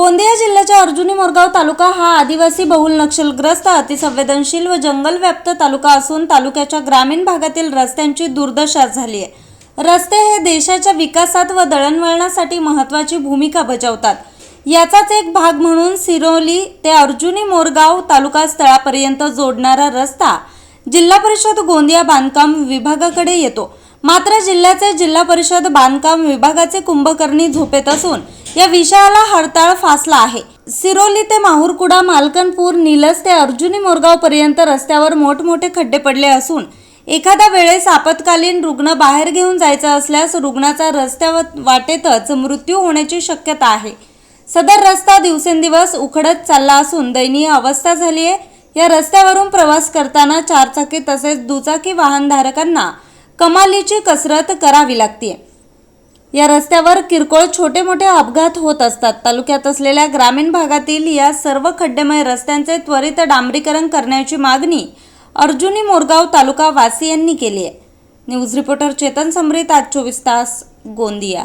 गोंदिया जिल्ह्याच्या अर्जुनी मोरगाव तालुका हा आदिवासी बहुल नक्षलग्रस्त अतिसंवेदनशील व जंगलव्याप्त तालुका असून तालुक्याच्या ग्रामीण भागातील रस्त्यांची दुर्दशा झाली आहे रस्ते हे देशाच्या विकासात व दळणवळणासाठी महत्त्वाची भूमिका बजावतात. याचाच एक भाग म्हणून सिरोली ते अर्जुनी मोरगाव तालुका स्थळापर्यंत जोडणारा रस्ता जिल्हा परिषद गोंदिया बांधकाम विभागाकडे येतो. मात्र जिल्ह्याचे जिल्हा परिषद बांधकाम विभागाचे कुंभकर्णी झोपेत असून या विषयाला हरताळ फासला आहे. सिरोली ते माहूरकुडा मालकनपूर निलस ते अर्जुनी मोरगाव पर्यंत रस्त्यावर मोठमोठे खड्डे पडले असून एखाद्या वेळेस आपत्कालीन रुग्ण बाहेर घेऊन जायचा असल्यास रुग्णाचा रस्त्यावर वाटेतच मृत्यू होण्याची शक्यता आहे. सदर रस्ता दिवसेंदिवस उखडत चालला असून दयनीय अवस्था झाली आहे या रस्त्यावरून प्रवास करताना चारचाकी तसेच दुचाकी वाहनधारकांना कमालीची कसरत करावी लागते या रस्त्यावर किरकोळ छोटे मोठे अपघात होत असतात. तालुक्यात असलेल्या ग्रामीण भागातील या सर्व खड्डेमय रस्त्यांचे त्वरित डांबरीकरण करण्याची मागणी अर्जुनी मोरगाव तालुका वासियांनी केली आहे. न्यूज रिपोर्टर चेतन समरीत आज चोवीस तास गोंदिया.